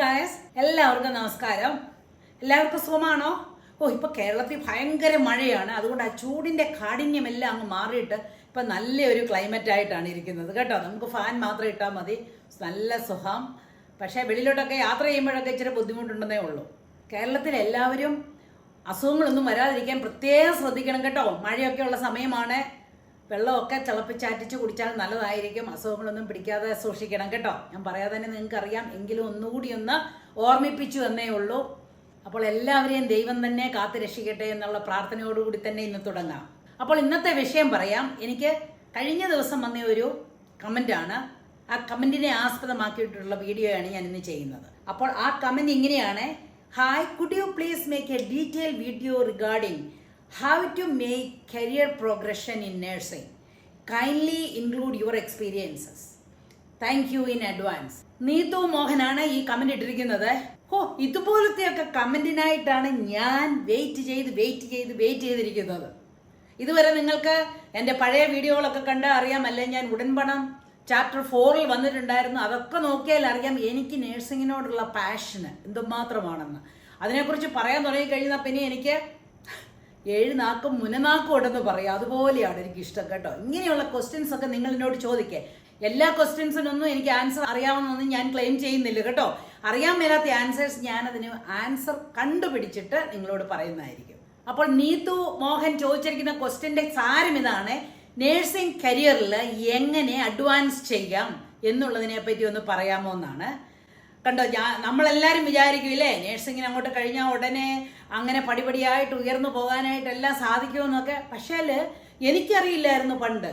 Guys എല്ലാവർക്കും നമസ്കാരം. എല്ലാവർക്കും സുഖമാണോ? ഓ ഇപ്പൊ കേരളത്തിൽ ഭയങ്കര മഴയാണ്. അതുകൊണ്ട് ആ ചൂടിന്റെ കാഠിന്യം എല്ലാം അങ്ങ് മാറിയിട്ട് ഇപ്പൊ നല്ലൊരു ക്ലൈമറ്റ് ആയിട്ടാണ് ഇരിക്കുന്നത്. കേട്ടോ നമുക്ക് ഫാൻ മാത്രം ഇട്ടാൽ മതി. നല്ല സുഖം. പക്ഷേ വെളിയിലോട്ടൊക്കെ യാത്ര ചെയ്യുമ്പോഴൊക്കെ ഇച്ചിരി ബുദ്ധിമുട്ടുണ്ടെന്നേ ഉള്ളൂ. കേരളത്തിൽ എല്ലാവരും അസുഖങ്ങളൊന്നും വരാതിരിക്കാൻ പ്രത്യേകം ശ്രദ്ധിക്കണം കേട്ടോ. മഴയൊക്കെ ഉള്ള സമയമാണ്. വെള്ളമൊക്കെ തിളപ്പിച്ചാറ്റിച്ച് കുടിച്ചാൽ നല്ലതായിരിക്കും. അസുഖങ്ങളൊന്നും പിടിക്കാതെ സൂക്ഷിക്കണം കേട്ടോ. ഞാൻ പറയാതെ തന്നെ നിങ്ങൾക്ക് അറിയാം എങ്കിലും ഒന്നുകൂടി ഒന്ന് ഓർമ്മിപ്പിച്ചു എന്നേ ഉള്ളൂ. അപ്പോൾ എല്ലാവരെയും ദൈവം തന്നെ കാത്തു രക്ഷിക്കട്ടെ എന്നുള്ള പ്രാർത്ഥനയോടുകൂടി തന്നെ ഇന്ന് തുടങ്ങാം. അപ്പോൾ ഇന്നത്തെ വിഷയം പറയാം. എനിക്ക് കഴിഞ്ഞ ദിവസം വന്ന ഒരു കമന്റാണ് ആ കമന്റിനെ ആസ്പദമാക്കിയിട്ടുള്ള വീഡിയോയാണ് ഞാൻ ഇന്ന് ചെയ്യുന്നത്. അപ്പോൾ ആ കമന്റ് ഇങ്ങനെയാണ്. Hi could you please make a detail video regarding how to make career progression in nursing kindly include your experiences thank you in advance Neethu മോഹനാണ് ഈ കമന്റ് ഇട്ടിരിക്കുന്നത്. ഓ ഇതുപോലത്തെയൊക്കെ കമന്റിനായിട്ടാണ് ഞാൻ വെയിറ്റ് ചെയ്ത് വെയിറ്റ് ചെയ്ത് വെയിറ്റ് ചെയ്തിരിക്കുന്നത്. ഇതുവരെ നിങ്ങൾക്ക് എന്റെ പഴയ വീഡിയോകളൊക്കെ കണ്ട് അറിയാമല്ലേ ഞാൻ ഉടൻപണം ചാപ്റ്റർ ഫോറിൽ വന്നിട്ടുണ്ടായിരുന്നു. അതൊക്കെ നോക്കിയാൽ അറിയാം എനിക്ക് നേഴ്സിങ്ങിനോടുള്ള പാഷന് എന്തുമാത്രമാണെന്ന്. അതിനെക്കുറിച്ച് പറയാൻ തുടങ്ങി കഴിഞ്ഞാൽ പിന്നെ എനിക്ക് ഏഴ് നാക്കും മുനനാക്കും ഉണ്ടെന്ന് പറയാം. അതുപോലെയാണ് എനിക്ക് ഇഷ്ടം കേട്ടോ. ഇങ്ങനെയുള്ള ക്വസ്റ്റ്യൻസ് ഒക്കെ നിങ്ങൾ എന്നോട് ചോദിക്കേ. എല്ലാ ക്വസ്റ്റ്യൻസിനൊന്നും എനിക്ക് ആൻസർ അറിയാവുന്നൊന്നും ഞാൻ ക്ലെയിം ചെയ്യുന്നില്ല കേട്ടോ. അറിയാൻ മേലാത്ത ആൻസേഴ്സ് ഞാൻ അതിന് ആൻസർ കണ്ടുപിടിച്ചിട്ട് നിങ്ങളോട് പറയുന്നതായിരിക്കും. അപ്പോൾ നീതു മോഹൻ ചോദിച്ചിരിക്കുന്ന ക്വസ്റ്റ്യന്റെ സാരം ഇതാണ്. നേഴ്സിംഗ് കരിയറിൽ എങ്ങനെ അഡ്വാൻസ് ചെയ്യാം എന്നുള്ളതിനെ പറ്റി ഒന്ന് പറയാമോ എന്നാണ്. കണ്ടോ ഞാൻ നമ്മളെല്ലാവരും വിചാരിക്കും ഇല്ലേ? നേഴ്സിങ്ങിന് അങ്ങോട്ട് കഴിഞ്ഞാൽ ഉടനെ അങ്ങനെ പടിപടിയായിട്ട് ഉയർന്നു പോകാനായിട്ട് എല്ലാം സാധിക്കുമെന്നൊക്കെ. പക്ഷേ എനിക്കറിയില്ലായിരുന്നു പണ്ട്.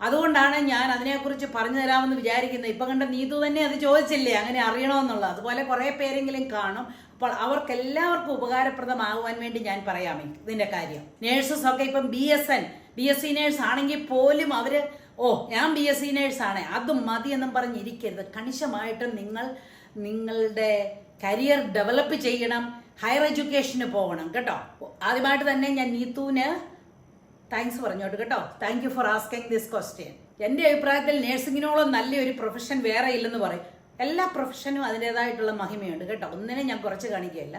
അതുകൊണ്ടാണ് ഞാൻ അതിനെക്കുറിച്ച് പറഞ്ഞു തരാമെന്ന് വിചാരിക്കുന്നത്. ഇപ്പം കണ്ട നീതു തന്നെ അത് ചോദിച്ചില്ലേ? അങ്ങനെ അറിയണമെന്നുള്ളത് അതുപോലെ കുറേ പേരെങ്കിലും കാണും. അപ്പോൾ അവർക്ക് എല്ലാവർക്കും ഉപകാരപ്രദമാകുവാൻ വേണ്ടി ഞാൻ പറയാം ഇതിന്റെ കാര്യം. നേഴ്സസ് ഒക്കെ ഇപ്പം B S N B S C nurse ആണെങ്കിൽ പോലും അവർ ഓ ഞാൻ ബി എസ് സി നേഴ്സ് ആണ്. അതും മതി എന്നും പറഞ്ഞിരിക്കരുത്. കണിശമായിട്ടും നിങ്ങൾ നിങ്ങളുടെ കരിയർ ഡെവലപ്പ് ചെയ്യണം. ഹയർ എഡ്യൂക്കേഷന് പോകണം കേട്ടോ? ആദ്യമായിട്ട് തന്നെ ഞാൻ നീത്തുവിന് താങ്ക്സ് പറഞ്ഞോട്ട് കേട്ടോ? Thank you for asking this question എന്റെ അഭിപ്രായത്തിൽ നേഴ്സിങ്ങിനോളം നല്ലൊരു പ്രൊഫഷൻ വേറെ ഇല്ലെന്ന് പറയും. എല്ലാ പ്രൊഫഷനും അതിന്റെതായിട്ടുള്ള മഹിമയുണ്ട് കേട്ടോ? ഒന്നിനെ ഞാൻ കുറച്ച് കാണിക്കുകയല്ല.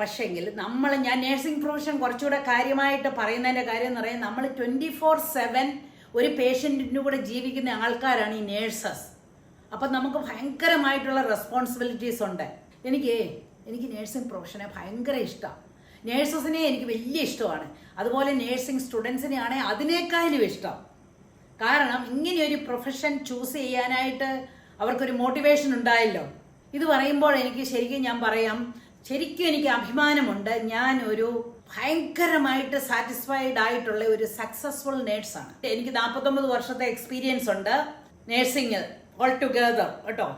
പക്ഷേങ്കിൽ നമ്മൾ ഞാൻ നേഴ്സിംഗ് പ്രൊഫഷൻ കുറച്ചുകൂടെ കാര്യമായിട്ട് പറയുന്നതിന്റെ കാര്യം എന്ന് പറയുന്നത് നമ്മൾ ട്വന്റി ഫോർ സെവൻ ഒരു പേഷ്യന്റിന്റെ കൂടെ ജീവിക്കുന്ന ആൾക്കാരാണ് ഈ നേഴ്സസ് അപ്പം നമുക്ക് ഭയങ്കരമായിട്ടുള്ള റെസ്പോൺസിബിലിറ്റീസ് ഉണ്ട്. എനിക്ക് എനിക്ക് നേഴ്സിംഗ് പ്രൊഫഷനെ ഭയങ്കര ഇഷ്ടമാണ് നേഴ്സസിനെ എനിക്ക് വലിയ ഇഷ്ടമാണ്. അതുപോലെ നേഴ്സിംഗ് സ്റ്റുഡൻസിനെയാണ് അതിനേക്കാളും ഇഷ്ടം. കാരണം ഇങ്ങനെയൊരു പ്രൊഫഷൻ ചൂസ് ചെയ്യാനായിട്ട് അവർക്കൊരു മോട്ടിവേഷൻ ഉണ്ടായല്ലോ. ഇത് പറയുമ്പോൾ എനിക്ക് ശരിക്കും ഞാൻ പറയാം ശരിക്കും എനിക്ക് അഭിമാനമുണ്ട്. ഞാൻ ഒരു ഭയങ്കരമായിട്ട് സാറ്റിസ്ഫൈഡ് ആയിട്ടുള്ള ഒരു സക്സസ്ഫുൾ നേഴ്സാണ് എനിക്ക് നാൽപ്പത്തൊമ്പത് വർഷത്തെ എക്സ്പീരിയൻസ് ഉണ്ട് നേഴ്സിംഗിൽ ഓൾ ടുഗദർ കേട്ടോ.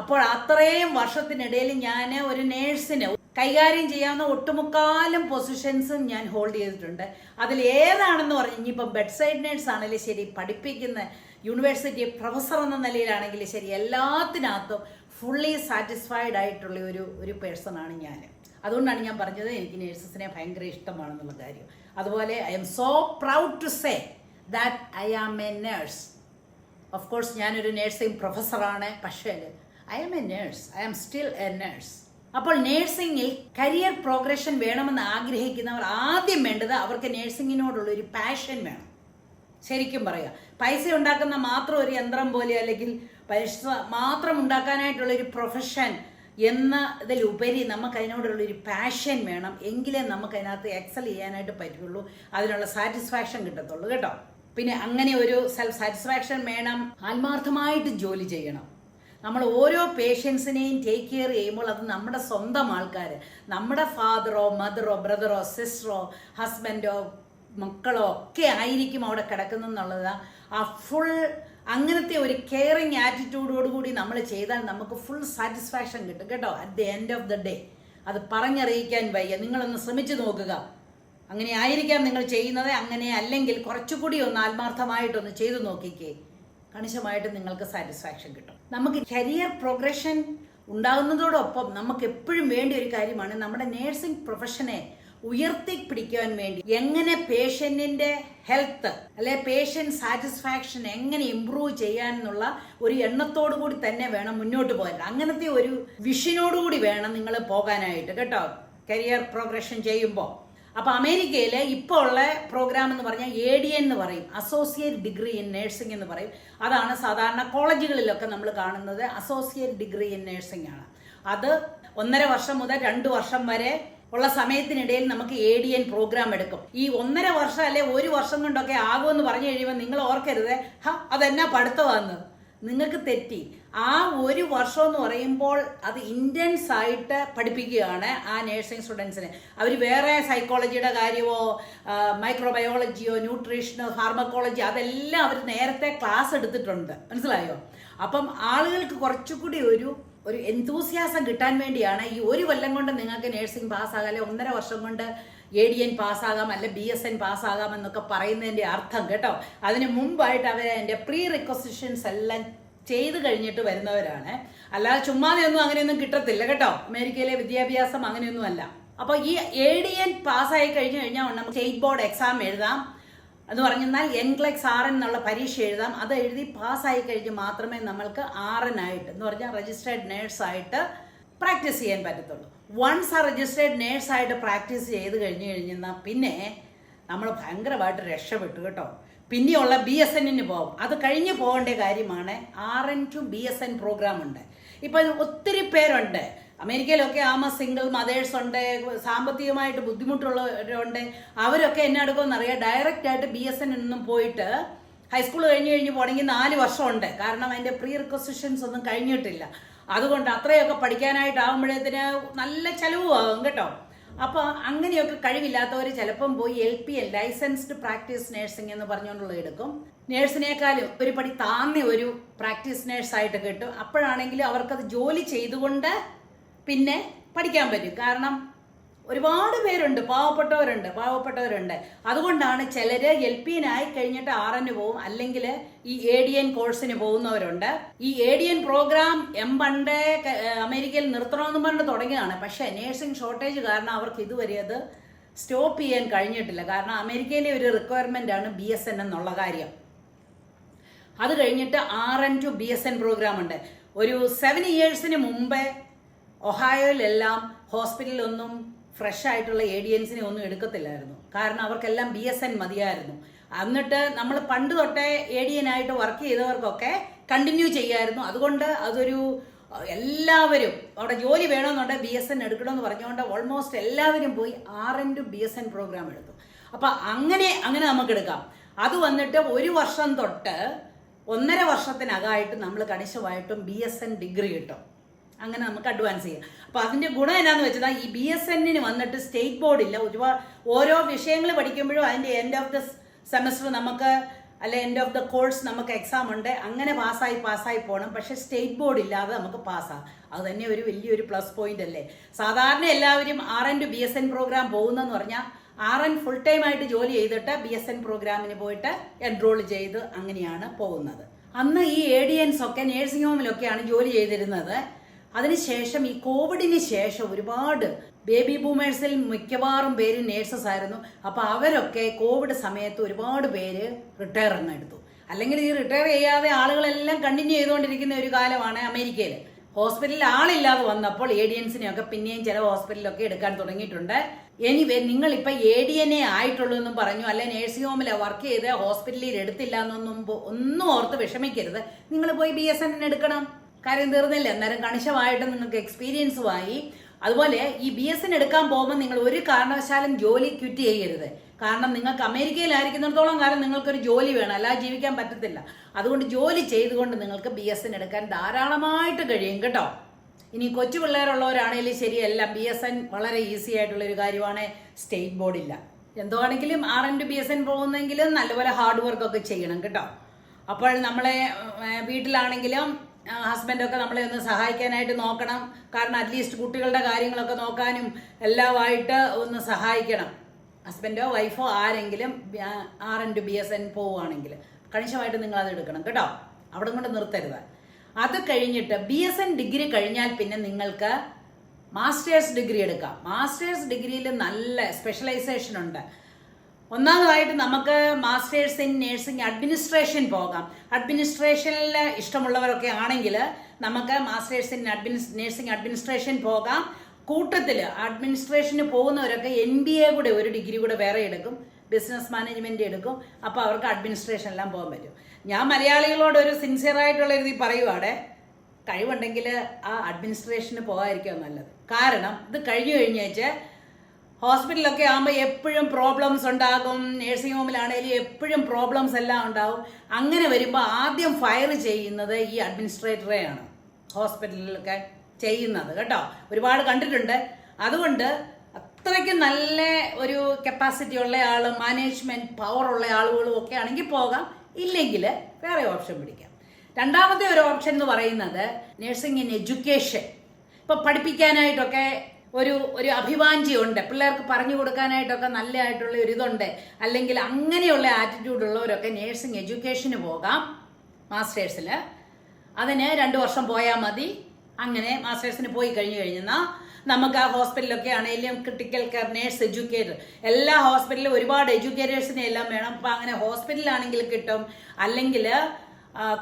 അപ്പോൾ അത്രയും വർഷത്തിനിടയിൽ ഞാൻ ഒരു നേഴ്സിന് കൈകാര്യം ചെയ്യാവുന്ന ഒട്ടുമുക്കാലും പൊസിഷൻസും ഞാൻ ഹോൾഡ് ചെയ്തിട്ടുണ്ട്. അതിൽ ഏതാണെന്ന് പറഞ്ഞ് ഇനിയിപ്പം ബെഡ് സൈഡ് നേഴ്സ് ആണെങ്കിലും ശരി പഠിപ്പിക്കുന്ന യൂണിവേഴ്സിറ്റി പ്രൊഫസർ എന്ന നിലയിലാണെങ്കിലും ശരി എല്ലാത്തിനകത്തും ഫുള്ളി സാറ്റിസ്ഫൈഡ് ആയിട്ടുള്ള ഒരു ഒരു പേഴ്സണാണ് ഞാൻ. അതുകൊണ്ടാണ് ഞാൻ പറഞ്ഞത് എനിക്ക് നേഴ്സസിനെ ഭയങ്കര ഇഷ്ടമാണെന്നുള്ള കാര്യം. അതുപോലെ I'm so proud to say that I am a nurse. Of course ഞാനൊരു നേഴ്സിംഗ് പ്രൊഫസറാണ് പക്ഷേ I'm a nurse I'm still a nurse അപ്പോൾ നേഴ്സിംഗിൽ കരിയർ പ്രോഗ്രഷൻ വേണമെന്ന് ആഗ്രഹിക്കുന്നവർ ആദ്യം വേണ്ടത് അവർക്ക് നേഴ്സിങ്ങിനോടുള്ള ഒരു പാഷൻ വേണം. ശരിക്കും പറയുക പൈസ ഉണ്ടാക്കുന്ന മാത്രം ഒരു യന്ത്രം പോലെ അല്ലെങ്കിൽ പൈസ മാത്രം ഉണ്ടാക്കാനായിട്ടുള്ള ഒരു പ്രൊഫഷൻ എന്നതിലുപരി നമുക്ക് അതിനോടുള്ള ഒരു പാഷൻ വേണം എങ്കിലേ നമുക്ക് അതിനകത്ത് എക്സൽ ചെയ്യാനായിട്ട് പറ്റുള്ളൂ. അതിനുള്ള സാറ്റിസ്ഫാക്ഷൻ കിട്ടത്തുള്ളൂ കേട്ടോ. പിന്നെ അങ്ങനെ ഒരു സെൽഫ് സാറ്റിസ്ഫാക്ഷൻ വേണം. ആത്മാർത്ഥമായിട്ട് ജോലി ചെയ്യണം. നമ്മൾ ഓരോ പേഷ്യൻസിനെയും ടേക്ക് കെയർ ചെയ്യുമ്പോൾ അത് നമ്മുടെ സ്വന്തം ആൾക്കാർ നമ്മുടെ ഫാദറോ മദറോ ബ്രദറോ സിസ്റ്ററോ ഹസ്ബൻഡോ മക്കളോ ഒക്കെ ആയിരിക്കും അവിടെ കിടക്കുന്നെന്നുള്ളത് ആ ഫുൾ അങ്ങനത്തെ ഒരു കെയറിങ് ആറ്റിറ്റ്യൂഡോടുകൂടി നമ്മൾ ചെയ്താൽ നമുക്ക് ഫുൾ സാറ്റിസ്ഫാക്ഷൻ കിട്ടും കേട്ടോ at the end of the day അത് പറഞ്ഞറിയിക്കാൻ വയ്യ. നിങ്ങളൊന്ന് ശ്രമിച്ചു നോക്കുക. അങ്ങനെ ആയിരിക്കാം നിങ്ങൾ ചെയ്യുന്നത് അങ്ങനെ അല്ലെങ്കിൽ കുറച്ചുകൂടി ഒന്ന് ആത്മാർത്ഥമായിട്ടൊന്ന് ചെയ്തു നോക്കിക്കേ. കണിശമായിട്ട് നിങ്ങൾക്ക് സാറ്റിസ്ഫാക്ഷൻ കിട്ടും. നമുക്ക് കരിയർ പ്രോഗ്രഷൻ ഉണ്ടാകുന്നതോടൊപ്പം നമുക്ക് എപ്പോഴും വേണ്ട ഒരു കാര്യമാണ് നമ്മുടെ നേഴ്സിംഗ് പ്രൊഫഷനെ ഉയർത്തി ഉയർത്തിപ്പിടിക്കാൻ വേണ്ടി. എങ്ങനെ പേഷ്യന്റിന്റെ ഹെൽത്ത് അല്ലെ പേഷ്യന്റ് സാറ്റിസ്ഫാക്ഷൻ എങ്ങനെ ഇമ്പ്രൂവ് ചെയ്യാനുള്ള ഒരു എണ്ണത്തോടു കൂടി തന്നെ വേണം മുന്നോട്ട് പോകാൻ. അങ്ങനത്തെ ഒരു വിഷനോടുകൂടി വേണം നിങ്ങൾ പോകാനായിട്ട്. കേട്ടോ? കരിയർ പ്രോഗ്രഷൻ ചെയ്യുമ്പോൾ അപ്പൊ അമേരിക്കയിൽ ഇപ്പോൾ ഉള്ള പ്രോഗ്രാം എന്ന് പറഞ്ഞാൽ എ ഡി എൻ എന്ന് പറയും. അസോസിയേറ്റ് ഡിഗ്രി ഇൻ നേഴ്സിംഗ് എന്ന് പറയും. അതാണ് സാധാരണ കോളേജുകളിലൊക്കെ നമ്മൾ കാണുന്നത് അസോസിയേറ്റ് ഡിഗ്രി ഇൻ നേഴ്സിംഗ് ആണ്. അത് ഒന്നര വർഷം മുതൽ രണ്ട് വർഷം വരെ ഉള്ള സമയത്തിനിടയിൽ നമുക്ക് എ ഡി എൻ പ്രോഗ്രാം എടുക്കും. ഈ ഒന്നര വർഷം അല്ലെ ഒരു വർഷം കൊണ്ടൊക്കെ ആകുമെന്ന് പറഞ്ഞു കഴിയുമ്പോൾ നിങ്ങൾ ഓർക്കരുത് ഹ അതെന്നാ പഠിത്തമാന്ന് നിങ്ങൾക്ക് തെറ്റി. ആ ഒരു വർഷം എന്ന് പറയുമ്പോൾ അത് ഇന്റൻസ് ആയിട്ട് പഠിപ്പിക്കുകയാണ് ആ നേഴ്സിംഗ് സ്റ്റുഡൻസിനെ അവർ വേറെ സൈക്കോളജിയുടെ കാര്യമോ മൈക്രോബയോളജിയോ ന്യൂട്രീഷനോ ഫാർമക്കോളജി അതെല്ലാം അവർ നേരത്തെ ക്ലാസ് എടുത്തിട്ടുണ്ട്. മനസ്സിലായോ? അപ്പം ആളുകൾക്ക് കുറച്ചുകൂടി ഒരു ഒരു എന്തൂസിയാസം കിട്ടാൻ വേണ്ടിയാണ് ഈ ഒരു കൊല്ലം കൊണ്ട് നിങ്ങൾക്ക് നേഴ്സിംഗ് പാസ്സാകാം അല്ലെങ്കിൽ ഒന്നര വർഷം കൊണ്ട് എ ഡി എൻ പാസ്സാകാം അല്ലെ ബി എസ് എൻ പാസ്സാകാം എന്നൊക്കെ പറയുന്നതിന്റെ അർത്ഥം കേട്ടോ. അതിന് മുമ്പായിട്ട് അവർ എന്റെ പ്രീ റിക്വസിഷൻസ് എല്ലാം ചെയ്ത് കഴിഞ്ഞിട്ട് വരുന്നവരാണ്. അല്ലാതെ ചുമ്മാതെയൊന്നും അങ്ങനെയൊന്നും കിട്ടത്തില്ല കേട്ടോ. അമേരിക്കയിലെ വിദ്യാഭ്യാസം അങ്ങനെയൊന്നും അല്ല. അപ്പൊ ഈ എ ഡി എൻ പാസ്സായി കഴിഞ്ഞു കഴിഞ്ഞാൽ നമുക്ക് സ്റ്റേറ്റ് ബോർഡ് എക്സാം എഴുതാം. എന്ന് പറഞ്ഞാൽ എൻക്ലെക്സ് ആർ എൻ എന്നുള്ള പരീക്ഷ എഴുതാം. അത് എഴുതി പാസ്സായി കഴിഞ്ഞ് മാത്രമേ നമ്മൾക്ക് ആർ എൻ ആയിട്ട് എന്ന് പറഞ്ഞാൽ രജിസ്റ്റേർഡ് നേഴ്സ് ആയിട്ട് പ്രാക്ടീസ് ചെയ്യാൻ പറ്റത്തുള്ളൂ. വൺസ് ആ രജിസ്റ്റേർഡ് നേഴ്സ് ആയിട്ട് പ്രാക്ടീസ് ചെയ്ത് കഴിഞ്ഞ് കഴിഞ്ഞാൽ പിന്നെ നമ്മൾ ഭയങ്കരമായിട്ട് രക്ഷപ്പെട്ടു കേട്ടോ. പിന്നെയുള്ള ബി എസ് എന്നിന് പോകും അത് കഴിഞ്ഞ് പോകേണ്ട കാര്യമാണ് R N to B S N program ഉണ്ട്. ഇപ്പം ഒത്തിരി പേരുണ്ട്. അമേരിക്കയിലൊക്കെ ആമ സിംഗിൾ മദേഴ്സ് ഉണ്ട് സാമ്പത്തികമായിട്ട് ബുദ്ധിമുട്ടുള്ളവരുണ്ട്. അവരൊക്കെ എന്നെ എടുക്കുമെന്ന് അറിയാം. ഡയറക്റ്റ് ആയിട്ട് ബി എസ് എൻ ഒന്നും പോയിട്ട് ഹൈസ്കൂൾ കഴിഞ്ഞ് കഴിഞ്ഞ് പോകണമെങ്കിൽ നാല് വർഷമുണ്ട്. കാരണം അതിന്റെ പ്രീ റിക്വസിഷൻസ് ഒന്നും കഴിഞ്ഞിട്ടില്ല. അതുകൊണ്ട് അത്രയൊക്കെ പഠിക്കാനായിട്ടാകുമ്പോഴത്തേന് നല്ല ചെലവ് ആകും കേട്ടോ. അപ്പോൾ അങ്ങനെയൊക്കെ കഴിവില്ലാത്തവർ ചിലപ്പം പോയി L P L licensed practice nursing എന്ന് പറഞ്ഞുകൊണ്ടുള്ള എടുക്കും. നേഴ്സിനേക്കാളും ഒരു പടി താന്ന ഒരു പ്രാക്ടീസ് നേഴ്സായിട്ട് കിട്ടും. അപ്പോഴാണെങ്കിലും അവർക്കത് ജോലി ചെയ്തുകൊണ്ട് പിന്നെ പഠിക്കാൻ പറ്റും. കാരണം ഒരുപാട് പേരുണ്ട് പാവപ്പെട്ടവരുണ്ട് പാവപ്പെട്ടവരുണ്ട്. അതുകൊണ്ടാണ് ചിലർ എൽ പിനായി കഴിഞ്ഞിട്ട് ആർ എന് പോവും അല്ലെങ്കിൽ ഈ എ ഡി എൻ കോഴ്സിന് പോകുന്നവരുണ്ട്. ഈ A D N program M പണ്ട് അമേരിക്കയിൽ നിർത്തണമെന്നും പറഞ്ഞിട്ട് തുടങ്ങിയതാണ്. പക്ഷേ നേഴ്സിംഗ് ഷോർട്ടേജ് കാരണം അവർക്ക് ഇതുവരെ അത് സ്റ്റോപ്പ് ചെയ്യാൻ കഴിഞ്ഞിട്ടില്ല. കാരണം അമേരിക്കയിലെ ഒരു റിക്വയർമെന്റ് ആണ് ബി എസ് എൻ എന്നുള്ള കാര്യം. അത് കഴിഞ്ഞിട്ട് R N to B S N program ഉണ്ട്. ഒരു സെവൻ ഇയേഴ്സിന് മുമ്പേ ഒഹായോയിലെല്ലാം ഹോസ്പിറ്റലിലൊന്നും ഫ്രഷ് ആയിട്ടുള്ള ഏഡിയൻസിനെ ഒന്നും എടുക്കത്തില്ലായിരുന്നു. കാരണം അവർക്കെല്ലാം ബി എസ് എൻ മതിയായിരുന്നു. എന്നിട്ട് നമ്മൾ പണ്ട് തൊട്ടേ ആയിട്ട് വർക്ക് ചെയ്തവർക്കൊക്കെ കണ്ടിന്യൂ ചെയ്യായിരുന്നു. അതുകൊണ്ട് അതൊരു എല്ലാവരും അവിടെ ജോലി വേണമെന്നുണ്ടെങ്കിൽ ബി എസ് എൻ എടുക്കണമെന്ന് പറഞ്ഞുകൊണ്ട് ഓൾമോസ്റ്റ് എല്ലാവരും പോയി R into B S N program എടുത്തു. അപ്പം അങ്ങനെ അങ്ങനെ നമുക്ക് എടുക്കാം. അത് വന്നിട്ട് ഒരു വർഷം തൊട്ട് ഒന്നര വർഷത്തിനകമായിട്ട് നമ്മൾ കണിശമായിട്ടും ബി എസ് എൻ ഡിഗ്രി കിട്ടും. അങ്ങനെ നമുക്ക് അഡ്വാൻസ് ചെയ്യാം. അപ്പൊ അതിന്റെ ഗുണം എന്നാന്ന് വെച്ചാൽ ഈ ബി എസ് എന്നിന് വന്നിട്ട് സ്റ്റേറ്റ് ബോർഡില്ല ഒരുപാട് ഓരോ വിഷയങ്ങൾ പഠിക്കുമ്പോഴും അതിന്റെ എൻഡ് ഓഫ് ദ സെമസ്റ്റർ നമുക്ക് അല്ലെ എൻഡ് ഓഫ് ദ കോഴ്സ് നമുക്ക് എക്സാം ഉണ്ട്. അങ്ങനെ പാസ്സായി പാസ്സായി പോകണം പക്ഷെ സ്റ്റേറ്റ് ബോർഡ് ഇല്ലാതെ നമുക്ക് പാസ്സാകാം അത് തന്നെ ഒരു വലിയൊരു പ്ലസ് പോയിന്റ് അല്ലേ? സാധാരണ എല്ലാവരും R N to B S N program പോകുന്നെന്ന് പറഞ്ഞാൽ ആർ എൻ ഫുൾ ടൈം ആയിട്ട് ജോലി ചെയ്തിട്ട് ബി എസ് എൻ പ്രോഗ്രാമിന് പോയിട്ട് എൻറോൾ ചെയ്ത് അങ്ങനെയാണ് പോകുന്നത്. അന്ന് ഈ എ ഡി എൻസ് ഒക്കെ നേഴ്സിംഗ് ഹോമിലൊക്കെയാണ് ജോലി ചെയ്തിരുന്നത്. അതിനുശേഷം ഈ കോവിഡിന് ശേഷം ഒരുപാട് ബേബി ബൂമേഴ്സിൽ മിക്കവാറും പേര് നേഴ്സസ് ആയിരുന്നു. അപ്പൊ അവരൊക്കെ കോവിഡ് സമയത്ത് ഒരുപാട് പേര് റിട്ടയർ അങ്ങ് എടുത്തു. അല്ലെങ്കിൽ ഈ റിട്ടയർ ചെയ്യാതെ ആളുകളെല്ലാം കണ്ടിന്യൂ ചെയ്തുകൊണ്ടിരിക്കുന്ന ഒരു കാലമാണ് അമേരിക്കയിൽ. ഹോസ്പിറ്റലിൽ ആളില്ലാതെ വന്നപ്പോൾ എ ഡി എൻസിനെയൊക്കെ പിന്നെയും ചില ഹോസ്പിറ്റലിലൊക്കെ എടുക്കാൻ തുടങ്ങിയിട്ടുണ്ട്. എനിവേ നിങ്ങൾ ഇപ്പൊ എ ഡി എൻ എ ആയിട്ടുള്ളൂ എന്നും പറഞ്ഞു അല്ലെ നേഴ്സിംഗ് ഹോമില വർക്ക് ചെയ്ത് ഹോസ്പിറ്റലിൽ എടുത്തില്ല എന്നൊന്നും ഒന്നും ഓർത്ത് വിഷമിക്കരുത്. നിങ്ങൾ പോയി ബി എസ് എൻ എടുക്കണം. കാര്യം തീർന്നില്ല. അന്നേരം കണിശമായിട്ട് നിങ്ങൾക്ക് എക്സ്പീരിയൻസുമായി അതുപോലെ ഈ ബി എസ് എൻ എടുക്കാൻ പോകുമ്പോൾ നിങ്ങൾ ഒരു കാരണവശാലും ജോലി ക്വിറ്റ് ചെയ്യരുത്. കാരണം നിങ്ങൾക്ക് അമേരിക്കയിലായിരിക്കുന്നിടത്തോളം കാലം നിങ്ങൾക്കൊരു ജോലി വേണം. അല്ലാതെ ജീവിക്കാൻ പറ്റത്തില്ല. അതുകൊണ്ട് ജോലി ചെയ്തുകൊണ്ട് നിങ്ങൾക്ക് ബി എസ് എൻ എടുക്കാൻ ധാരാളമായിട്ട് കഴിയും കേട്ടോ. ഇനി കൊച്ചു പിള്ളേരുള്ളവരാണെങ്കിലും ശരിയല്ല. ബി എസ് എൻ വളരെ ഈസി ആയിട്ടുള്ള ഒരു കാര്യമാണ്. സ്റ്റേറ്റ് ബോർഡില്ല എന്തോ ആണെങ്കിലും R N to B S N പോകുന്നെങ്കിലും നല്ലപോലെ ഹാർഡ് വർക്കൊക്കെ ചെയ്യണം കേട്ടോ. അപ്പോൾ നമ്മളെ വീട്ടിലാണെങ്കിലും ഹസ്ബൻഡൊക്കെ നമ്മളെ ഒന്ന് സഹായിക്കാനായിട്ട് നോക്കണം. കാരണം അറ്റ്ലീസ്റ്റ് കുട്ടികളുടെ കാര്യങ്ങളൊക്കെ നോക്കാനും എല്ലാമായിട്ട് ഒന്ന് സഹായിക്കണം. ഹസ്ബൻഡോ വൈഫോ ആരെങ്കിലും R N to B S N പോവുകയാണെങ്കിൽ കണിശമായിട്ട് നിങ്ങൾ അത് എടുക്കണം കേട്ടോ. അവിടെ കൊണ്ട് നിർത്തരുത്. അത് കഴിഞ്ഞിട്ട് ബി എസ് എൻ ഡിഗ്രി കഴിഞ്ഞാൽ പിന്നെ നിങ്ങൾക്ക് മാസ്റ്റേഴ്സ് ഡിഗ്രി എടുക്കാം. മാസ്റ്റേഴ്സ് ഡിഗ്രിയിൽ നല്ല സ്പെഷ്യലൈസേഷൻ ഉണ്ട്. ഒന്നാമതായിട്ട് നമുക്ക് മാസ്റ്റേഴ്സ് ഇൻ നേഴ്സിംഗ് അഡ്മിനിസ്ട്രേഷൻ പോകാം. അഡ്മിനിസ്ട്രേഷനിൽ ഇഷ്ടമുള്ളവരൊക്കെ ആണെങ്കിൽ നമുക്ക് മാസ്റ്റേഴ്സ് ഇൻ അഡ്മിനിസ് നേഴ്സിംഗ് അഡ്മിനിസ്ട്രേഷൻ പോകാം. കൂട്ടത്തിൽ അഡ്മിനിസ്ട്രേഷന് പോകുന്നവരൊക്കെ എൻ ബി എ കൂടെ ഒരു ഡിഗ്രി കൂടെ വേറെ എടുക്കും. ബിസിനസ് മാനേജ്മെന്റ് എടുക്കും. അപ്പോൾ അവർക്ക് അഡ്മിനിസ്ട്രേഷൻ എല്ലാം പോകാൻ പറ്റും. ഞാൻ മലയാളികളോട് ഒരു സിൻസിയറായിട്ടുള്ള രീതി പറയുവാടെ കഴിവുണ്ടെങ്കിൽ ആ അഡ്മിനിസ്ട്രേഷന് പോകാതിരിക്കുക നല്ലത്. കാരണം ഇത് കഴിഞ്ഞു കഴിഞ്ഞേച്ച് ഹോസ്പിറ്റലൊക്കെ ആകുമ്പോൾ എപ്പോഴും പ്രോബ്ലംസ് ഉണ്ടാകും. നേഴ്സിംഗ് ഹോമിലാണെങ്കിലും എപ്പോഴും പ്രോബ്ലംസ് എല്ലാം ഉണ്ടാകും അങ്ങനെ വരുമ്പോൾ ആദ്യം ഫയർ ചെയ്യുന്നത് ഈ അഡ്മിനിസ്ട്രേറ്ററെയാണ് ഹോസ്പിറ്റലിലൊക്കെ ചെയ്യുന്നത് കേട്ടോ. ഒരുപാട് കണ്ടിട്ടുണ്ട്. അതുകൊണ്ട് അത്രയ്ക്ക് നല്ല ഒരു കപ്പാസിറ്റി ഉള്ള ആൾ മാനേജ്മെന്റ് പവർ ഉള്ള ആളുകളും ഒക്കെ ആണെങ്കിൽ പോകാം. ഇല്ലെങ്കിൽ വേറെ ഓപ്ഷൻ പിടിക്കാം. രണ്ടാമത്തെ ഒരു ഓപ്ഷൻ എന്ന് പറയുന്നത് നഴ്സിംഗ് ഇൻ എഡ്യൂക്കേഷൻ ഇപ്പോൾ പഠിപ്പിക്കാനായിട്ടൊക്കെ ഒരു ഒരു അഭിവാഞ്ചിയുണ്ട് പിള്ളേർക്ക് പറഞ്ഞു കൊടുക്കാനായിട്ടൊക്കെ നല്ലതായിട്ടുള്ള ഒരു ഇതുണ്ട്. അല്ലെങ്കിൽ അങ്ങനെയുള്ള ആറ്റിറ്റ്യൂഡ് ഉള്ളവരൊക്കെ നേഴ്സിംഗ് എഡ്യൂക്കേഷന് പോകാം. മാസ്റ്റേഴ്സിൽ അതിന് രണ്ട് വർഷം പോയാൽ മതി. അങ്ങനെ മാസ്റ്റേഴ്സിന് പോയി കഴിഞ്ഞു കഴിഞ്ഞാൽ നമുക്ക് ആ ഹോസ്പിറ്റലൊക്കെ ആണെങ്കിലും ക്രിട്ടിക്കൽ കെയർ നേഴ്സ് എഡ്യൂക്കേറ്റർ എല്ലാ ഹോസ്പിറ്റലിലും ഒരുപാട് എഡ്യൂക്കേറ്റേഴ്സിനെ എല്ലാം വേണം. അപ്പം അങ്ങനെ ഹോസ്പിറ്റലിലാണെങ്കിൽ കിട്ടും. അല്ലെങ്കിൽ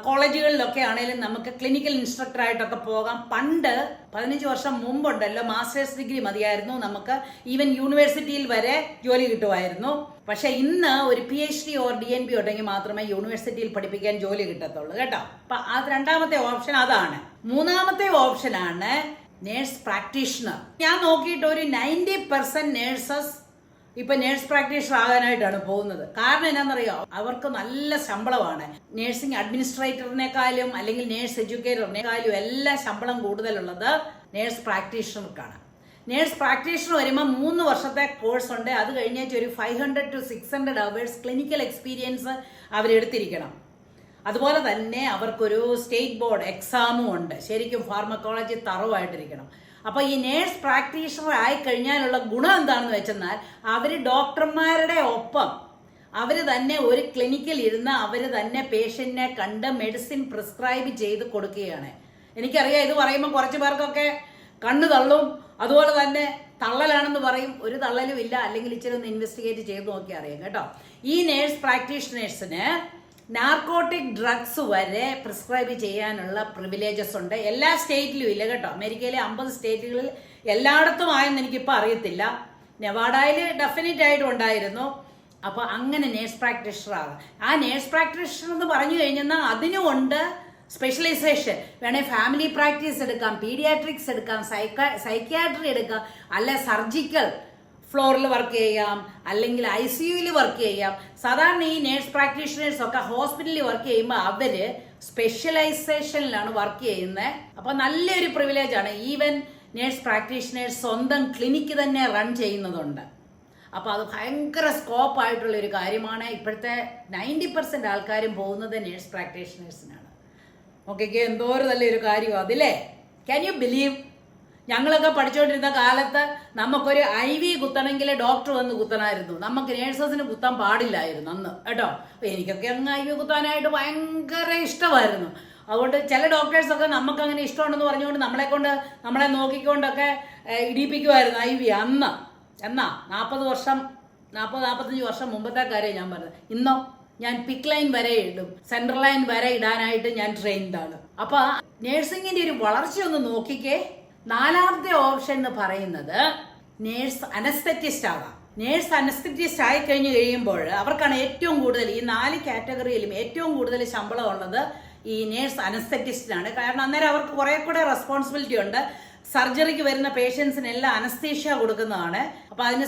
കോളേജുകളിലൊക്കെ ആണെങ്കിലും നമുക്ക് ക്ലിനിക്കൽ ഇൻസ്ട്രക്ടറായിട്ടൊക്കെ പോകാം. പണ്ട് പതിനഞ്ച് വർഷം മുമ്പുണ്ടല്ലോ മാസ്റ്റേഴ്സ് ഡിഗ്രി മതിയായിരുന്നു. നമുക്ക് ഈവൻ യൂണിവേഴ്സിറ്റിയിൽ വരെ ജോലി കിട്ടുമായിരുന്നു. പക്ഷെ ഇന്ന് ഒരു P H D or D N P ഉണ്ടെങ്കിൽ മാത്രമേ യൂണിവേഴ്സിറ്റിയിൽ പഠിപ്പിക്കാൻ ജോലി കിട്ടത്തുള്ളൂ കേട്ടോ? അപ്പൊ ആ രണ്ടാമത്തെ ഓപ്ഷൻ അതാണ്. മൂന്നാമത്തെ ഓപ്ഷനാണ് നേഴ്സ് പ്രാക്ടീഷണർ ഞാൻ നോക്കിയിട്ട് ഒരു നയന്റി പെർസെന്റ് നേഴ്സസ് ഇപ്പൊ നേഴ്സ് പ്രാക്ടീഷണർ ആകാനായിട്ടാണ് പോകുന്നത്. കാരണം എന്നാണെന്നറിയോ അവർക്ക് നല്ല ശമ്പളമാണ്. നേഴ്സിംഗ് അഡ്മിനിസ്ട്രേറ്ററിനെക്കാളും അല്ലെങ്കിൽ നേഴ്സ് എഡ്യൂക്കേറ്ററിനെക്കാളും എല്ലാ ശമ്പളം കൂടുതലുള്ളത് നേഴ്സ് പ്രാക്ടീഷണർക്കാണ് നേഴ്സ് പ്രാക്ടീഷണർ വരുമ്പോൾ മൂന്ന് വർഷത്തെ കോഴ്സ് ഉണ്ട്. അത് കഴിഞ്ഞേച്ച് ഒരു five hundred to six hundred hours clinical experience അവരെടുത്തിരിക്കണം. അതുപോലെ തന്നെ അവർക്കൊരു സ്റ്റേറ്റ് ബോർഡ് എക്സാമും ഉണ്ട്. ശരിക്കും ഫാർമക്കോളജി തറവായിട്ടിരിക്കണം. അപ്പൊ ഈ നേഴ്സ് പ്രാക്ടീഷണർ ആയി കഴിഞ്ഞാലുള്ള ഗുണം എന്താണെന്ന് വെച്ചെന്നാൽ അവർ ഡോക്ടർമാരുടെ ഒപ്പം. അവർ തന്നെ ഒരു ക്ലിനിക്കിൽ ഇരുന്ന് അവർ തന്നെ പേഷ്യന്റിനെ കണ്ട് മെഡിസിൻ പ്രിസ്ക്രൈബ് ചെയ്ത് കൊടുക്കുകയാണ്. എനിക്കറിയാം ഇത് പറയുമ്പോൾ കുറച്ച് പേർക്കൊക്കെ കണ്ണു തള്ളും. അതുപോലെ തന്നെ തള്ളലാണെന്ന് പറയും. ഒരു തള്ളലും ഇല്ല. അല്ലെങ്കിൽ ഇച്ചിരി ഒന്ന് ഇൻവെസ്റ്റിഗേറ്റ് ചെയ്ത് നോക്കി അറിയാം കേട്ടോ. ഈ നേഴ്സ് പ്രാക്ടീഷണേഴ്സിന് നാർക്കോട്ടിക് ഡ്രഗ്സ് വരെ പ്രിസ്ക്രൈബ് ചെയ്യാനുള്ള പ്രിവിലേജസ് ഉണ്ട്. എല്ലാ സ്റ്റേറ്റിലും ഇല്ല കേട്ടോ. അമേരിക്കയിലെ അമ്പത് സ്റ്റേറ്റുകളിൽ എല്ലായിടത്തും ആയെന്ന് എനിക്കിപ്പോൾ അറിയത്തില്ല. നെവാഡയിൽ ഡെഫിനറ്റ് ആയിട്ടും ഉണ്ടായിരുന്നു. അപ്പോൾ അങ്ങനെ നേഴ്സ് പ്രാക്ടീഷണർ ആകാം ആ നേഴ്സ് പ്രാക്ടീഷണർ എന്ന് പറഞ്ഞു കഴിഞ്ഞാൽ അതിനുമുണ്ട് സ്പെഷ്യലൈസേഷൻ വേണേ ഫാമിലി പ്രാക്ടീസ് എടുക്കാം പീഡിയാട്രിക്സ് എടുക്കാം സൈക്കാ സൈക്യാട്രി എടുക്കാം അല്ല സർജിക്കൽ ഫ്ലോറിൽ വർക്ക് ചെയ്യാം അല്ലെങ്കിൽ ഐ സി വർക്ക് ചെയ്യാം. സാധാരണ ഈ നേഴ്സ് പ്രാക്ടീഷണേഴ്സ് ഒക്കെ ഹോസ്പിറ്റലിൽ വർക്ക് ചെയ്യുമ്പോൾ അവർ സ്പെഷ്യലൈസേഷനിലാണ് വർക്ക് ചെയ്യുന്നത്. അപ്പോൾ നല്ലൊരു പ്രിവിലേജ് ആണ് ഈവൻ നേഴ്സ് പ്രാക്ടീഷണേഴ്സ് സ്വന്തം ക്ലിനിക്ക് തന്നെ റൺ ചെയ്യുന്നതുണ്ട്. അപ്പോൾ അത് ഭയങ്കര സ്കോപ്പ് ആയിട്ടുള്ള ഒരു കാര്യമാണ്. ഇപ്പോഴത്തെ നയന്റി പെർസെന്റ് ആൾക്കാരും പോകുന്നത് നേഴ്സ് പ്രാക്ടീഷണേഴ്സിനാണ്. ഓക്കെ എന്തോ ഒരു നല്ലൊരു കാര്യം അതില്ലേ? ക്യാൻ യു ബിലീവ് ഞങ്ങളൊക്കെ പഠിച്ചുകൊണ്ടിരുന്ന കാലത്ത് നമുക്കൊരു ഐ വി കുത്തണമെങ്കിൽ ഡോക്ടർ വന്ന് കുത്തണമായിരുന്നു. നമുക്ക് നേഴ്സസിന് കുത്താൻ പാടില്ലായിരുന്നു അന്ന് കേട്ടോ? എനിക്കൊക്കെ അങ്ങ് ഐ വി കുത്താനായിട്ട് ഭയങ്കര ഇഷ്ടമായിരുന്നു. അതുകൊണ്ട് ചില ഡോക്ടേഴ്സൊക്കെ നമുക്ക് അങ്ങനെ ഇഷ്ടമുണ്ടെന്ന് പറഞ്ഞുകൊണ്ട് നമ്മളെ കൊണ്ട് നമ്മളെ നോക്കിക്കൊണ്ടൊക്കെ ഇടിപ്പിക്കുമായിരുന്നു ഐ വി അന്ന്. എന്നാ നാൽപ്പത് വർഷം നാൽപ്പത് നാൽപ്പത്തഞ്ച് വർഷം മുമ്പത്തെ കാര്യം ഞാൻ പറഞ്ഞത്. ഇന്നോ ഞാൻ പിക്ക് ലൈൻ വരെ ഇടും. സെൻട്രൽ ലൈൻ വരെ ഇടാനായിട്ട് ഞാൻ ട്രെയിൻഡാണ് ആണ്. അപ്പൊ നേഴ്സിംഗിന്റെ ഒരു വളർച്ച ഒന്ന് നോക്കിക്കേ. നാലാമത്തെ ഓപ്ഷൻ എന്ന് പറയുന്നത് നേഴ്സ് അനസ്തറ്റിസ്റ്റ് ആവാം. നേഴ്സ് അനസ്തറ്റിസ്റ്റ് ആയി കഴിഞ്ഞു കഴിയുമ്പോൾ അവർക്കാണ് ഏറ്റവും കൂടുതൽ ഈ നാല് കാറ്റഗറിയിലും ഏറ്റവും കൂടുതൽ ശമ്പളം ഉള്ളത് ഈ നേഴ്സ് അനസ്തറ്റിസ്റ്റിനാണ് കാരണം അന്നേരം അവർക്ക് കുറെ കൂടെ റെസ്പോൺസിബിലിറ്റി ഉണ്ട്. സർജറിക്ക് വരുന്ന പേഷ്യൻസിനെല്ലാം അനസ്തീഷ്യ കൊടുക്കുന്നതാണ്. അപ്പൊ അതിന്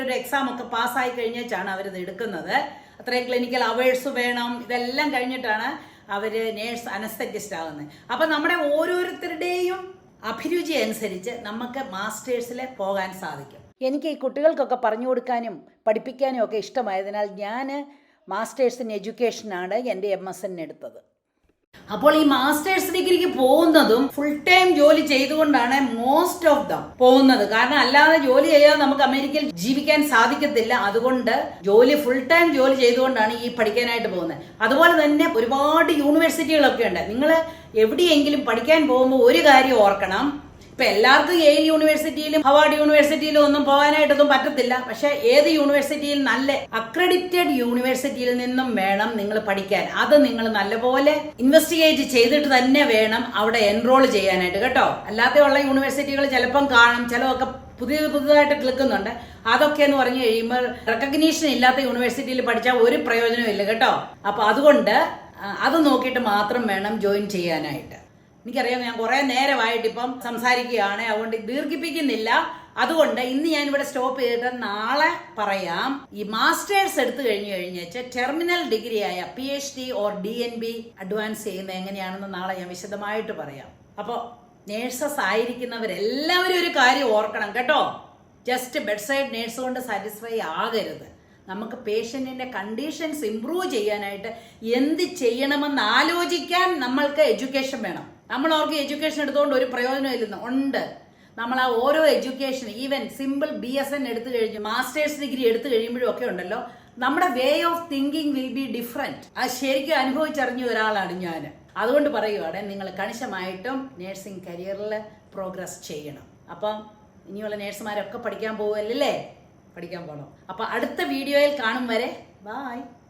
ഒരു എക്സാം ഒക്കെ പാസ്സായി കഴിഞ്ഞാണ് അവരിത് എടുക്കുന്നത്. അത്രയും ക്ലിനിക്കൽ അവേഴ്സ് വേണം. ഇതെല്ലാം കഴിഞ്ഞിട്ടാണ് അവർ നേഴ്സ് അനസ്തറ്റിസ്റ്റ് ആകുന്നത് അപ്പൊ നമ്മുടെ ഓരോരുത്തരുടെയും അഭിരുചി അനുസരിച്ച് നമുക്ക് മാസ്റ്റേഴ്സിൽ പോകാൻ സാധിക്കും. എനിക്ക് ഈ കുട്ടികൾക്കൊക്കെ പറഞ്ഞു കൊടുക്കാനും പഠിപ്പിക്കാനും ഒക്കെ ഇഷ്ടമായതിനാൽ ഞാൻ മാസ്റ്റേഴ്സ് ഇൻ എഡ്യൂക്കേഷനാണ് എന്റെ എം എസ് എൻ എടുത്തത്. അപ്പോൾ ഈ മാസ്റ്റേഴ്സ് ഡിഗ്രിക്ക് പോകുന്നതും ഫുൾ ടൈം ജോലി ചെയ്തുകൊണ്ടാണ് മോസ്റ്റ് ഓഫ് ദം പോകുന്നത്. കാരണം അല്ലാതെ ജോലി ചെയ്യാതെ നമുക്ക് അമേരിക്കയിൽ ജീവിക്കാൻ സാധിക്കത്തില്ല. അതുകൊണ്ട് ജോലി ഫുൾ ടൈം ജോലി ചെയ്തുകൊണ്ടാണ് ഈ പഠിക്കാനായിട്ട് പോകുന്നത്. അതുപോലെ തന്നെ ഒരുപാട് യൂണിവേഴ്സിറ്റികളൊക്കെ ഉണ്ട്. നിങ്ങൾ എവിടെയെങ്കിലും പഠിക്കാൻ പോകുമ്പോൾ ഒരു കാര്യം ഓർക്കണം. ഇപ്പൊ എല്ലാവർക്കും ഏത് യൂണിവേഴ്സിറ്റിയിലും ഹവാർഡ് യൂണിവേഴ്സിറ്റിയിലും ഒന്നും പോകാനായിട്ടൊന്നും പറ്റത്തില്ല. പക്ഷെ ഏത് യൂണിവേഴ്സിറ്റിയിൽ നല്ല അക്രഡിറ്റഡ് യൂണിവേഴ്സിറ്റിയിൽ നിന്നും വേണം നിങ്ങൾ പഠിക്കാൻ. അത് നിങ്ങൾ നല്ലപോലെ ഇൻവെസ്റ്റിഗേറ്റ് ചെയ്തിട്ട് തന്നെ വേണം അവിടെ എൻറോൾ ചെയ്യാനായിട്ട് കേട്ടോ? അല്ലാതെ ഉള്ള യൂണിവേഴ്സിറ്റികൾ ചിലപ്പം കാണും ചിലതൊക്കെ പുതിയ പുതുതായിട്ട് കിളിക്കുന്നുണ്ട് അതൊക്കെ എന്ന് പറഞ്ഞു കഴിയുമ്പോൾ റെക്കഗ്നീഷൻ ഇല്ലാത്ത യൂണിവേഴ്സിറ്റിയിൽ പഠിച്ചാൽ ഒരു പ്രയോജനവും ഇല്ല കേട്ടോ? അപ്പൊ അതുകൊണ്ട് അത് നോക്കിയിട്ട് മാത്രം വേണം ജോയിൻ ചെയ്യാനായിട്ട്. എനിക്കറിയാം ഞാൻ കുറെ നേരമായിട്ട് ഇപ്പം സംസാരിക്കുകയാണ്. അതുകൊണ്ട് ദീർഘിപ്പിക്കുന്നില്ല. അതുകൊണ്ട് ഇന്ന് ഞാൻ ഇവിടെ സ്റ്റോപ്പ് ചെയ്തിട്ട് നാളെ പറയാം. ഈ മാസ്റ്റേഴ്സ് എടുത്തു കഴിഞ്ഞു കഴിഞ്ഞാൽ ടെർമിനൽ ഡിഗ്രി ആയ P H D or D N B advance ചെയ്യുന്ന എങ്ങനെയാണെന്ന് നാളെ ഞാൻ വിശദമായിട്ട് പറയാം. അപ്പോൾ നേഴ്സസ് ആയിരിക്കുന്നവരെല്ലാവരും ഒരു കാര്യം ഓർക്കണം കേട്ടോ. ജസ്റ്റ് ബെഡ് സൈഡ് നേഴ്സ് കൊണ്ട് സാറ്റിസ്ഫൈ ആകരുത്. നമുക്ക് പേഷ്യന്റിന്റെ കണ്ടീഷൻസ് ഇമ്പ്രൂവ് ചെയ്യാനായിട്ട് എന്ത് ചെയ്യണമെന്ന് ആലോചിക്കാൻ നമ്മൾക്ക് എഡ്യൂക്കേഷൻ വേണം. നമ്മൾ അവർക്ക് എഡ്യൂക്കേഷൻ എടുത്തുകൊണ്ട് ഒരു പ്രയോജനം ഇല്ലെന്ന് ഉണ്ട്. നമ്മൾ ആ ഓരോ education even simple B S N എടുത്തു കഴിഞ്ഞ് മാസ്റ്റേഴ്സ് ഡിഗ്രി എടുത്തു കഴിയുമ്പോഴും ഒക്കെ ഉണ്ടല്ലോ. നമ്മുടെ way of thinking will be different അത് ശരിക്കും അനുഭവിച്ചറിഞ്ഞ ഒരാളാണ് ഞാൻ അതുകൊണ്ട് പറയുവാണ് നിങ്ങൾ കണിശമായിട്ടും നേഴ്സിംഗ് കരിയറിൽ പ്രോഗ്രസ് ചെയ്യണം. അപ്പം ഇനിയുള്ള നേഴ്സുമാരൊക്കെ പഠിക്കാൻ പോകുമല്ലേ പഠിക്കാൻ പോകണം അപ്പം അടുത്ത വീഡിയോയിൽ കാണും വരെ. ബായ്